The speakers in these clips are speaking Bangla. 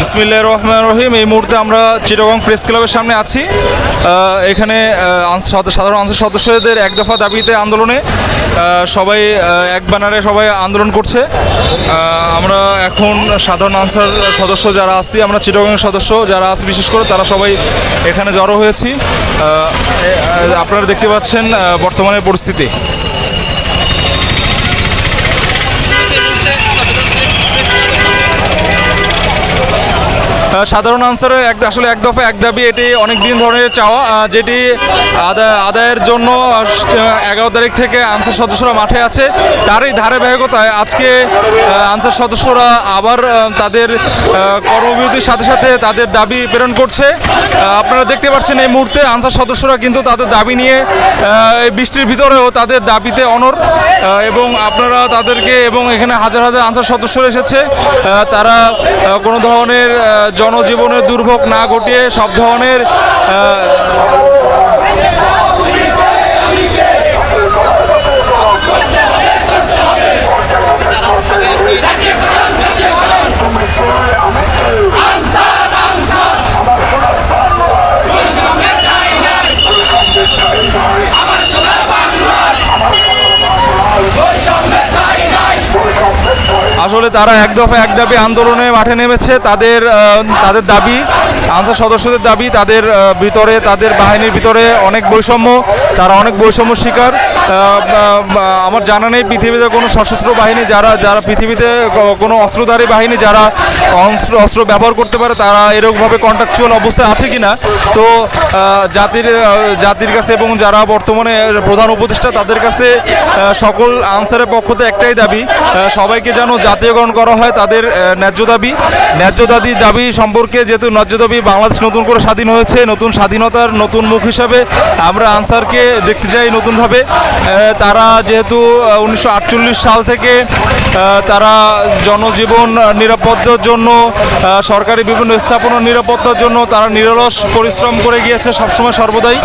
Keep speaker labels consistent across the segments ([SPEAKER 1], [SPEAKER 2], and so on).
[SPEAKER 1] বিসমিল্লাহ রহমান রহিম। এই মুহূর্তে আমরা চিটাগং প্রেস ক্লাবের সামনে আছি। এখানে সাধারণ আনসার সদস্যদের এক দফা দাবিতে আন্দোলনে সবাই এক ব্যানারে সবাই আন্দোলন করছে। আমরা এখন সাধারণ আনসার সদস্য যারা আছি, আমরা চিটাগংয়ের সদস্য যারা আছি বিশেষ করে, তারা সবাই এখানে জড়ো হয়েছি। আপনারা দেখতে পাচ্ছেন বর্তমানের পরিস্থিতি। সাধারণ আনসারে এক আসলে এক দফা এক দাবি এটি অনেক দিন ধরে চাওয়া যেটি আদায় আদায়ের জন্য এগারো তারিখ থেকে আনসার সদস্যরা মাঠে আছে। তারই ধারাবাহিকতায় আজকে আনসার সদস্যরা আবার তাদের কর্মবিরতির সাথে সাথে তাদের দাবি প্রেরণ করছে। আপনারা দেখতে পাচ্ছেন এই মুহূর্তে আনসার সদস্যরা কিন্তু তাদের দাবি নিয়ে এই বৃষ্টির ভিতরেও তাদের দাবিতে অনর এবং আপনারা তাদেরকে এবং এখানে হাজার হাজার আনসার সদস্য এসেছে। তারা কোনো ধরনের আহ, জনজীবনের দুর্ভোগ না ঘটিয়ে সব ধরনের আসলে তারা এক দফা এক দাবি আন্দোলনে মাঠে নেমেছে। তাদের তাদের দাবি, আনসার সদস্যদের দাবি, তাদের ভিতরে, তাদের বাহিনীর ভিতরে অনেক বৈষম্য, তারা অনেক বৈষম্য শিকার। আমার জানা নেই পৃথিবীতে কোনো সশস্ত্র বাহিনী যারা যারা পৃথিবীতে কোনো অস্ত্রধারী বাহিনী যারা অস্ত্র অস্ত্র ব্যবহার করতে পারে, তারা এরকমভাবে কন্ট্রাকচুয়াল অবস্থায় আছে কি না তো জাতির জাতির কাছে এবং যারা বর্তমানে প্রধান উপদেষ্টা, তাদের কাছে সকল আনসারের পক্ষ একটাই দাবি সবাইকে যেন জাতীয়করণ করা হয়, তাদের ন্যায্য দাবি। ন্যায্য দাবি দাবি সম্পর্কে যেহেতু ন্যায্য দাবি বাংলাদেশ নতুন করে স্বাধীন হয়েছে, নতুন স্বাধীনতার নতুন মুখ হিসাবে আমরা আনসারকে দেখতে চাই নতুনভাবে। তারা যেহেতু উনিশশো আটচল্লিশ সাল থেকে তারা জনজীবন নিরাপত্তার জন্য সরকারি বিভিন্ন স্থাপনা নিরাপত্তার জন্য তারা নিরলস পরিশ্রম করে গিয়েছে সবসময় সর্বদাই।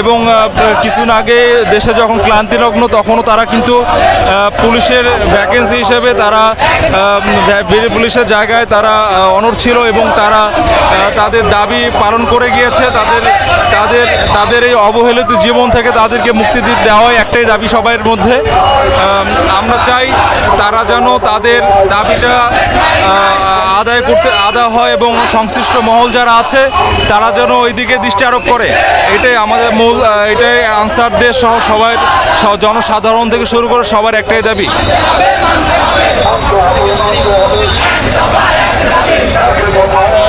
[SPEAKER 1] এবং কিছুদিন আগে দেশে যখন ক্লান্তিলগ্ন তখনও তারা কিন্তু পুলিশের ভ্যাকেন্সি হিসেবে তারা পুলিশের জায়গায় তারা অনড় ছিল এবং তারা তাদের দাবি পালন করে গিয়েছে। তাদের তাদের তাদের এই অবহেলিত জীবন থেকে তাদেরকে মুক্তি দি- দেওয়াই একটাই দাবি সবার মধ্যে। আমরা চাই তারা যেন তাদের দাবিটা আদায় করতে আদায় হয় এবং সংশ্লিষ্ট মহল যারা আছে, তারা যেন ওইদিকে দৃষ্টি আরোপ করে। এটাই আমাদের মূল এটাই আনসারদের সহ সবাই জনসাধারণ থেকে শুরু করে সবার একটাই দাবি।
[SPEAKER 2] আমার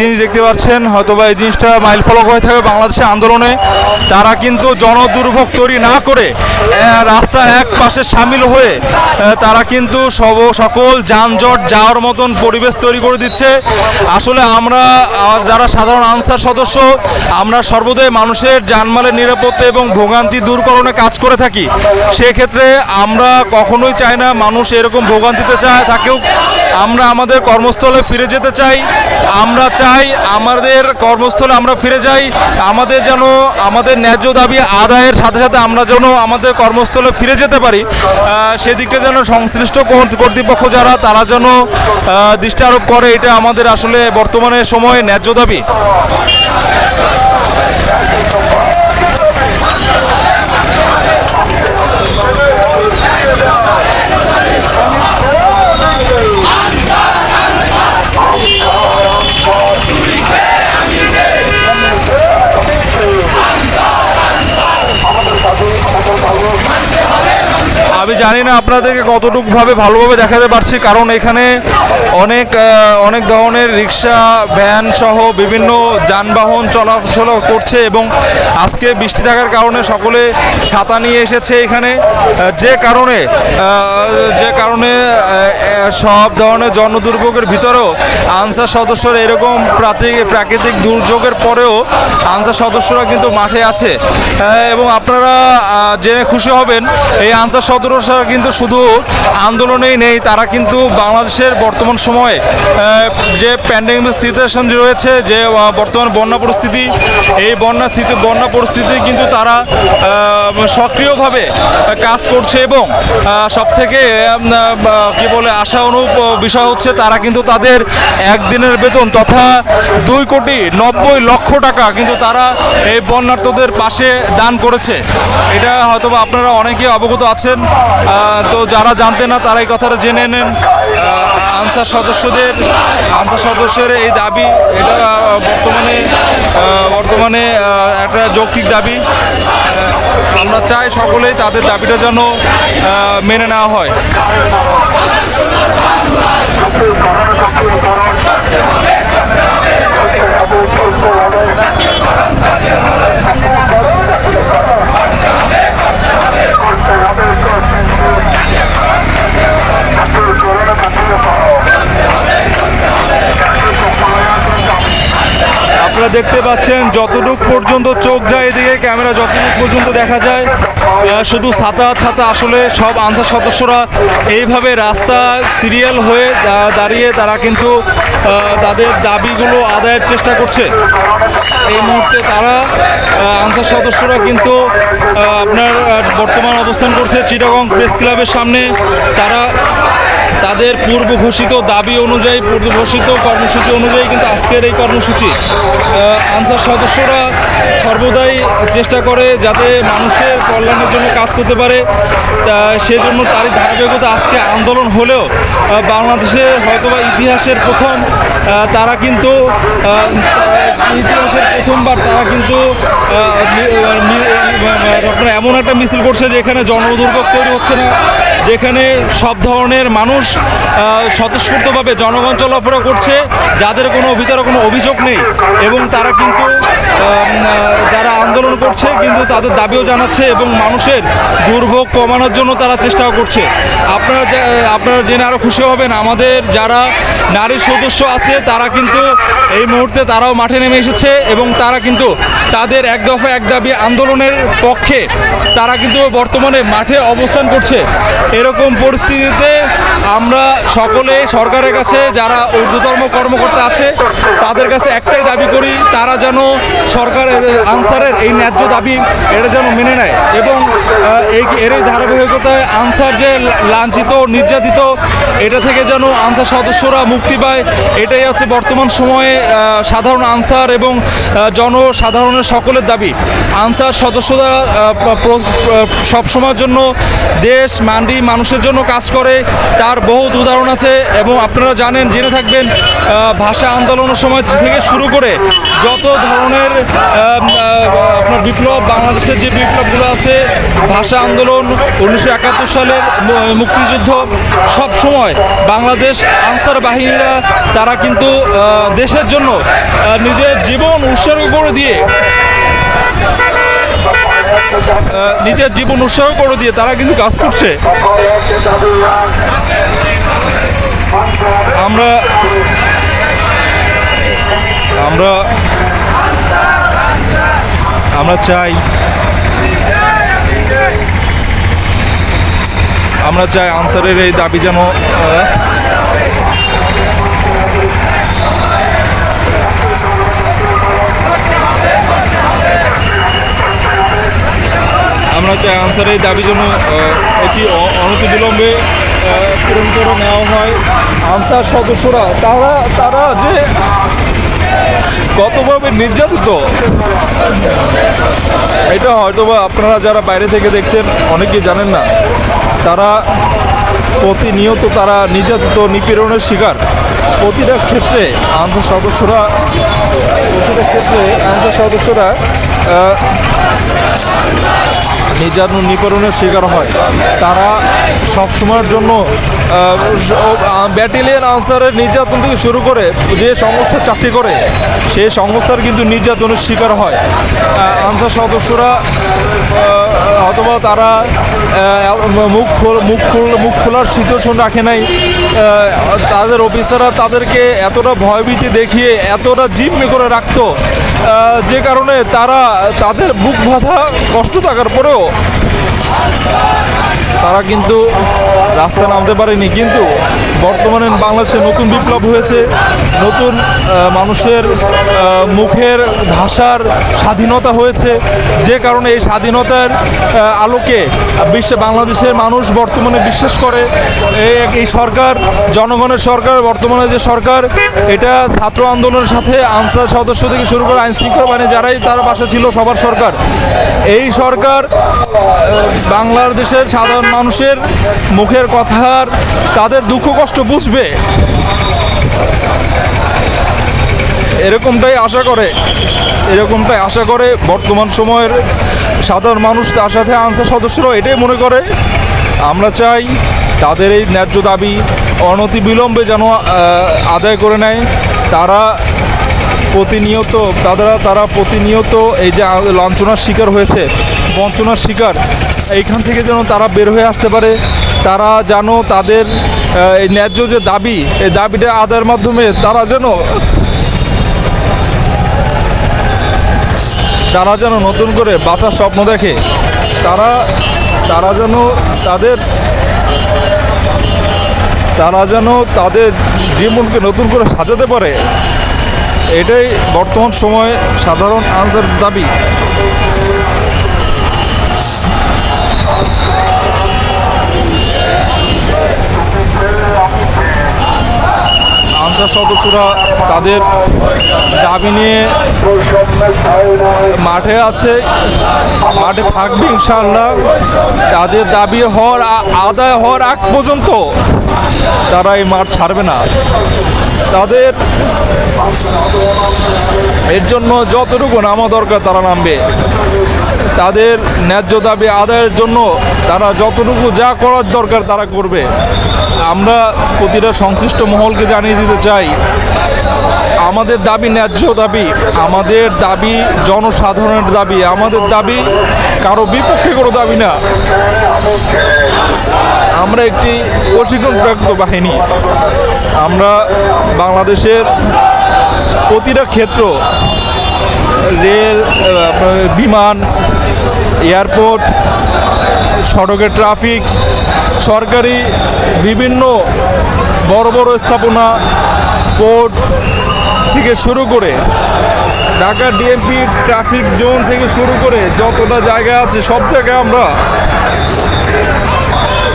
[SPEAKER 1] জিনিস দেখতে পাচ্ছেন। হয়তো বা এই জিনিসটা মাইল ফলক হয়ে থাকবে বাংলাদেশের আন্দোলনে। তারা কিন্তু জনদুর্ভোগ তৈরি না করে আহ, রাস্তা এক পাশে সামিল হয়ে তারা কিন্তু সব সকল যানজট যাওয়ার মতন পরিবেশ তৈরি করে দিচ্ছে। আসলে আমরা যারা সাধারণ আনসার সদস্য আমরা সর্বদাই মানুষের জানমালের নিরাপত্তা এবং ভোগান্তি দূরকরণে কাজ করে থাকি। সেক্ষেত্রে আমরা কখনোই চাই না মানুষ এরকম ভোগান্তিতে চায় থাকেও আমরা আমাদের কর্মস্থলে ফিরে যেতে চাই। আমরা চাই আমাদের কর্মস্থলে আমরা ফিরে যাই। আমাদের যেন আমাদের ন্যায্য দাবি আদায়ের সাথে সাথে আমরা যেন আমাদের কর্মস্থলে ফিরে যেতে পারি সেদিকে যেন সংশ্লিষ্ট কর্ত- কর্তৃপক্ষ যারা, তারা যেন দৃষ্টি আরোপ করে, এটা আমাদের আসলে বর্তমানে সময়ে ন্যায্য দাবি। জানি না আপনাদেরকে কতটুকু ভাবে ভালোভাবে দেখাতে পারছি, কারণ এখানে অনেক অনেক ধরনের রিক্সা, ভ্যান সহ বিভিন্ন যানবাহন চলাচল করছে এবং আজকে বৃষ্টি থাকার কারণে সকলে ছাতা নিয়ে এসেছে এখানে। যে কারণে যে কারণে সব ধরনের জনদুর্ভোগের ভিতরেও আনসার সদস্যরা এরকম প্রাকৃতিক দুর্যোগের পরেও আনসার সদস্যরা কিন্তু মাঠে আছে। এবং আপনারা জেনে খুশি হবেন, এই আনসার সদস্যরা কিন্তু শুধু আন্দোলনেই নেই, তারা কিন্তু বাংলাদেশের বর্তমান সময়ে যে প্যান্ডেমিক সিচুয়েশন রয়েছে, যে বর্তমান বন্যা পরিস্থিতি, এই বন্যা স্থিতি, বন্যা পরিস্থিতি কিন্তু তারা সক্রিয়ভাবে কাজ করছে এবং সব থেকে কি বলে, আশা অনুপ বিষয় হচ্ছে তারা কিন্তু তাদের একদিনের বেতন তথা দুই কোটি নব্বই লক্ষ টাকা কিন্তু তারা এই বন্যার্থদের পাশে দান করেছে। এটা হয়তো আপনারা অনেকে অবগত আছেন। তো যারা জানতেন না, তারা এই কথাটা জেনে নেন। আনসার সদস্যদের, আনসার সদস্যের এই দাবি, এটা বর্তমানে বর্তমানে একটা যৌক্তিক দাবি। আমরা চাই সকলেই তাদের দাবিটা যেন মেনে নেওয়া হয়। আপনারা দেখতে পাচ্ছেন, যতটুক পর্যন্ত চোখ যায় এদিকে, ক্যামেরা যতটুক পর্যন্ত দেখা যায় শুধু ছাতা ছাতা আসলে সব আনসার সদস্যরা এইভাবে রাস্তা সিরিয়াল হয়ে দাঁড়িয়ে তারা কিন্তু তাদের দাবিগুলো আদায়ের চেষ্টা করছে। এই মুহূর্তে তারা আনসার সদস্যরা কিন্তু আপনার বর্তমান অবস্থান করছে চিটাগং প্রেস ক্লাবের সামনে। তারা তাদের পূর্ব ঘোষিত দাবি অনুযায়ী পূর্ব ঘোষিত কর্মসূচি অনুযায়ী কিন্তু আজকের এই কর্মসূচি। আনসার সদস্যরা সর্বদাই চেষ্টা করে যাতে মানুষের কল্যাণের জন্য কাজ করতে পারে। সেজন্য তারই ধারাবাহিকতা আজকে আন্দোলন হলেও বাংলাদেশের হয়তোবা ইতিহাসের প্রথম তারা কিন্তু ইতিহাসের প্রথমবার তারা কিন্তু আপনার এমন একটা মিছিল করছে যে এখানে জনদুর্ভোগ তৈরি হচ্ছে না যেখানে সব ধরনের মানুষ স্বতঃস্ফূর্তভাবে জনগণ চলাফেরা করছে, যাদের কোনো ভিতরে কোনো অভিযোগ নেই, এবং তারা কিন্তু যারা আন্দোলন করছে, কিন্তু তাদের দাবিও জানাচ্ছে এবং মানুষের দুর্ভোগ কমানোর জন্য তারা চেষ্টাও করছে। আপনারা আপনারা জেনে আরও খুশি হবেন, আমাদের যারা নারী সদস্য আছে, তারা কিন্তু এই মুহূর্তে তারাও মাঠে নেমে এসেছে, এবং তারা কিন্তু তাদের এক দফা এক দাবি আন্দোলনের পক্ষে তারা কিন্তু বর্তমানে মাঠে অবস্থান করছে। এরকম পরিস্থিতিতে আমরা সকলে সরকারের কাছে যারা ঊর্ধ্বতম কর্মকর্তা আছে তাদের কাছে একটাই দাবি করি তারা যেন সরকারের আনসারের এই ন্যায্য দাবি এটা যেন মেনে নেয়। এবং এই এর এই ধারাবাহিকতায় আনসার যে লাঞ্ছিত নির্যাতিত এটা থেকে যেন আনসার সদস্যরা মুক্তি পায় এটাই হচ্ছে বর্তমান সময়ে সাধারণ আনসার এবং জনসাধারণের সকলের দাবি। আনসার সদস্যরা আহ, প- প্র- সব সময়ের জন্য দেশ মান্ডি মানুষের জন্য কাজ করে, তার বহুত উদাহরণ আছে এবং আপনারা জানেন, জেনে থাকবেন ভাষা আন্দোলনের সময় থেকে শুরু করে যত ধরনের আপনার বিপ্লব, বাংলাদেশের যে বিপ্লবগুলো আছে, ভাষা আন্দোলন, উনিশশো একাত্তর সালের মুক্তিযুদ্ধ, সব সময় বাংলাদেশ আনসার বাহিনীরা, তারা কিন্তু দেশের জন্য নিজের জীবন উৎসর্গ করে দিয়ে নিজের জীবন উৎসর্গ করে দিয়ে তারা কিন্তু কাজ করছে। আমরা আমরা আমরা চাই আমরা চাই আনসারের এই দাবি যেন আমরা চাই আনসারের দাবি যেন এটি অনতিবিলম্বে পূরণ করে নেওয়া হয়। আনসার সদস্যরা, তারা তারা যে কতভাবে নির্যাতিত, এটা হয়তোবা আপনারা যারা বাইরে থেকে দেখছেন, অনেকেই জানেন না। তারা প্রতিনিয়ত তারা নির্যাতিত নিপীড়নের শিকার। প্রতিটা ক্ষেত্রে আনসার সদস্যরা প্রতিটা ক্ষেত্রে আনসার সদস্যরা নির্যাতন নিপীড়নের শিকার হয়। তারা সবসময়ের জন্য ব্যাটেলিয়ান আনসারের নির্যাতন থেকে শুরু করে যে সমস্ত চাকরি করে সেই সংস্থার কিন্তু নির্যাতনের শিকার হয়। আনসার সদস্যরা অথবা তারা মুখ খোল- মুখ খোল, মুখ খোলার সিচুয়েশন রাখে নাই। তাদের অফিসাররা তাদেরকে এতটা ভয়ভীতি দেখিয়ে এতটা জিম্মি করে রাখতো যে কারণে তারা তাদের বুক বাঁধা কষ্ট থাকার পরেও তারা কিন্তু রাস্তায় নামতে পারেনি, কিন্তু বর্তমানে বাংলাদেশে নতুন বিপ্লব হয়েছে, নতুন মানুষের মুখের ভাষার স্বাধীনতা হয়েছে, যে কারণে এই স্বাধীনতার আলোকে বিশ্বে বাংলাদেশের মানুষ বর্তমানে বিশ্বাস করে। এই- সরকার, জনগণের সরকার, বর্তমানে যে সরকার, এটা ছাত্র আন্দোলনের সাথে আনসার সদস্য থেকে শুরু করে আইন শৃঙ্খলা বাহিনী যারাই তার পাশে ছিল, সবার সরকার। এই সরকার বাংলাদেশের সাধারণ মানুষের মুখের কথার তাদের দুঃখ কষ্ট বুঝবে। এরকমটাই আশা করে, এরকমটাই আশা করে বর্তমান সময়ের সাধারণ মানুষ তার সাথে আনসার সদস্যরাও এটাই মনে করে। আমরা চাই তাদের এই ন্যায্য দাবি অনতি বিলম্বে যেন আদায় করে নেয়। তারা প্রতিনিয়ত, তারা তারা প্রতিনিয়ত এই যে লাঞ্ছনার শিকার হয়েছে, বঞ্চনার শিকার এইখান থেকে যেন তারা বের হয়ে আসতে পারে, তারা যেন তাদের এই ন্যায্য যে দাবি, এই দাবিটা আদায়ের মাধ্যমে তারা যেন তারা যেন নতুন করে বাঁচার স্বপ্ন দেখে, তারা তারা যেন তাদের, তারা যেন তাদের জীবনকে নতুন করে সাজাতে পারে, এটাই বর্তমান সময়ে সাধারণ আনসার দাবি। সদস্যরা তাদের দাবি নিয়ে মাঠে আছে। মাঠে থাকবে ইনশাআল্লাহ। তাদের দাবি হওয়ার আদায় হওয়ার আগ পর্যন্ত তারা এই মাঠ ছাড়বে না। তাদের এর জন্য যতটুকু নামা দরকার তারা নামবে। তাদের ন্যায্য দাবি আদায়ের জন্য তারা যতটুকু যা করার দরকার তারা করবে। আমরা প্রতিটা সংশ্লিষ্ট মহলকে জানিয়ে দিতে চাই, আমাদের দাবি ন্যায্য দাবি, আমাদের দাবি জনসাধারণের দাবি, আমাদের দাবি কারও বিপক্ষে কোনো দাবি না। আমরা একটি প্রশিক্ষণপ্রাপ্ত বাহিনী। আমরা বাংলাদেশের প্রতিটা ক্ষেত্র, রেল বিমান এয়ারপোর্ট সড়কের ট্রাফিক, সরকারি বিভিন্ন বড় বড় স্থাপনা, পোর্ট থেকে শুরু করে ঢাকা ডিএমপি ট্রাফিক জোন থেকে শুরু করে যতটা জায়গা আছে, সব জায়গায় আমরা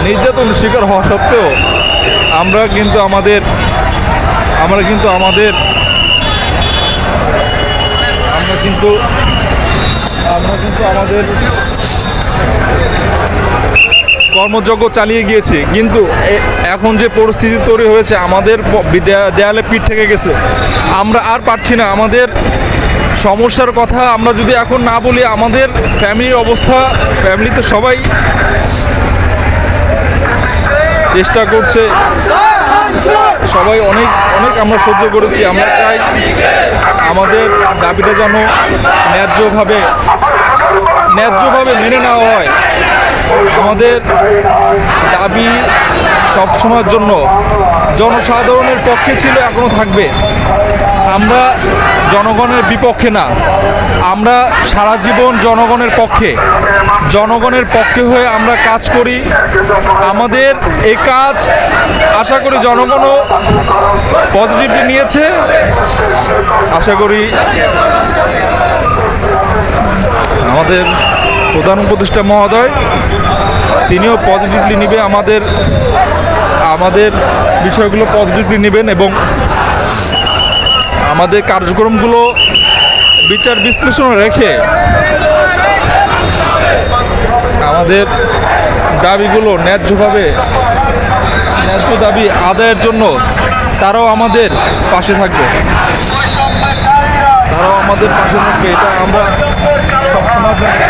[SPEAKER 1] নির্যাতন শিকার হওয়া সত্ত্বেও আমরা কিন্তু আমাদের, আমরা কিন্তু আমাদের, আমরা কিন্তু আমরা কিন্তু আমাদের কর্মযজ্ঞ চালিয়ে গিয়েছি। কিন্তু এখন যে পরিস্থিতি তৈরি হয়েছে, আমাদের দেয়ালে পিঠ থেকে গেছে। আমরা আর পারছি না। আমাদের সমস্যার কথা আমরা যদি এখন না বলি, আমাদের ফ্যামিলির অবস্থা, ফ্যামিলিতে সবাই চেষ্টা করছে। সবাই অনেক অনেক আমরা সহ্য করেছি। আমরা চাই আমাদের দাবিটা যেন ন্যায্যভাবে ন্যায্যভাবে মেনে নেওয়া হয়। আমাদের দাবি সবসময়ের জন্য জনসাধারণের পক্ষে ছিল এখনও থাকবে। আমরা জনগণের বিপক্ষে না। আমরা সারা জীবন জনগণের পক্ষে। জনগণের পক্ষে হয়ে আমরা কাজ করি। আমাদের এই কাজ আশা করি জনগণও পজিটিভলি নিয়েছে। আশা করি আমাদের প্রধান উপদেষ্টা মহোদয়, তিনিও পজিটিভলি নেবে আমাদের আমাদের বিষয়গুলো পজিটিভলি নেবেন এবং আমাদের কার্যক্রমগুলো বিচার বিশ্লেষণ রেখে আমাদের দাবিগুলো ন্যায্যভাবে, ন্যায্য দাবি আদায়ের জন্য তারাও আমাদের পাশে থাকবে। তারাও আমাদের পাশে থাকবে, এটা আমরা সবসময়
[SPEAKER 2] জন্য